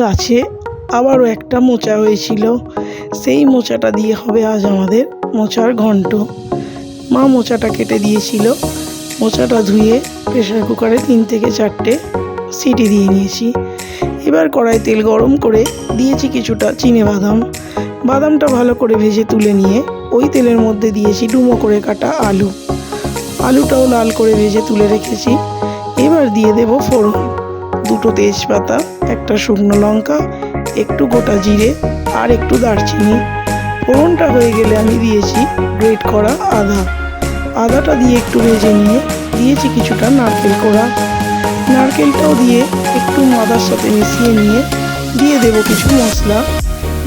গাছে আবারও একটা মোচা হয়েছিল। সেই মোচাটা দিয়ে হবে আজ আমাদের মোচার ঘন্ট। মা মোচাটা কেটে দিয়েছিল। মোচাটা ধুয়ে প্রেসার কুকারে তিন থেকে চারটে সিটি দিয়ে নিয়েছি। এবার কড়াই তেল গরম করে দিয়েছি কিছুটা চিনে বাদাম। বাদামটা ভালো করে ভেজে তুলে নিয়ে ওই তেলের মধ্যে দিয়েছি ডুমো করে কাটা আলু। আলুটাও লাল করে ভেজে তুলে রেখেছি। এবার দিয়ে দেব ফোড়ন। দুটো তেজপাতা, একটা শুকনো লঙ্কা, একটু গোটা জিরে আর একটু দারচিনি। ফোড়নটা হয়ে গেলে আমি দিয়েছি গ্রেট করা আদা। আদাটা দিয়ে একটু ভেজে নিয়ে দিয়েছি কিছুটা নারকেল কোড়া। নারকেলটাও দিয়ে একটু মাদার সাথে মিশিয়ে নিয়ে দিয়ে দেব কিছু মশলা।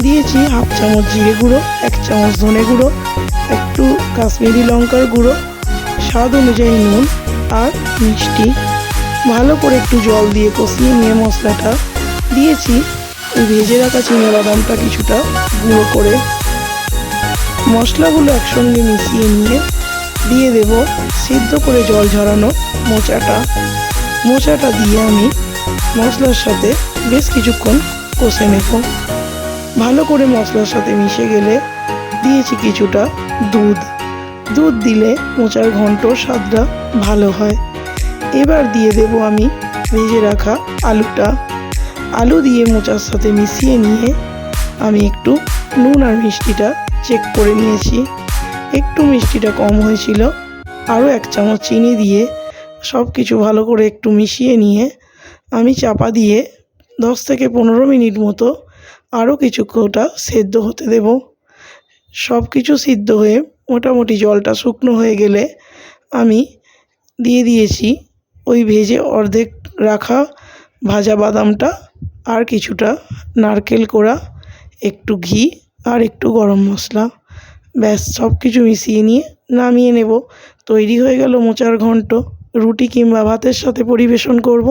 দিয়েছি হাফ চামচ জিরে গুঁড়ো, এক চামচ ধনে গুঁড়ো, একটু কাশ্মীরি লঙ্কার গুঁড়ো, স্বাদ অনুযায়ী নুন আর মিষ্টি। ভালো করে একটু জল দিয়ে কষিয়ে নিয়ে মশলাটা দিয়েছি। ওই ভেজে রাখা চিনে বাদামটা কিছুটা গুঁড়ো করে। মশলাগুলো একসঙ্গে মিশিয়ে নিয়ে দিয়ে দেব সিদ্ধ করে জল ঝরানো মোচাটা। মোচাটা দিয়ে আমি মশলার সাথে বেশ কিছুক্ষণ কষে নেব। ভালো করে মশলার সাথে মিশে গেলে দিয়েছি কিছুটা দুধ। দুধ দিলে মোচার ঘন্টর স্বাদটা ভালো হয়। এবার দিয়ে দেব আমি ভেজে রাখা আলুটা। আলু দিয়ে মোচার সাথে মিশিয়ে নিয়ে আমি একটু নুন আর মিষ্টিটা চেক করে নিয়েছি। একটু মিষ্টিটা কম হয়েছিল। আরও এক চামচ চিনি দিয়ে সব কিছু ভালো করে একটু মিশিয়ে নিয়ে আমি চাপা দিয়ে দশ থেকে পনেরো মিনিট মতো আরও কিছুটা সেদ্ধ হতে দেব। সব কিছু সিদ্ধ হয়ে মোটামুটি জলটা শুকনো হয়ে গেলে আমি দিয়ে দিয়েছি ওই ভেজে অর্ধেক রাখা ভাজা বাদামটা আর কিছুটা নারকেল কোড়া, একটু ঘি আর একটু গরম মশলা। ব্যাস সব কিছু মিশিয়ে নিয়ে নামিয়ে নেব। তৈরি হয়ে গেল মোচার ঘন্ট। রুটি কিংবা ভাতের সাথে পরিবেশন করব।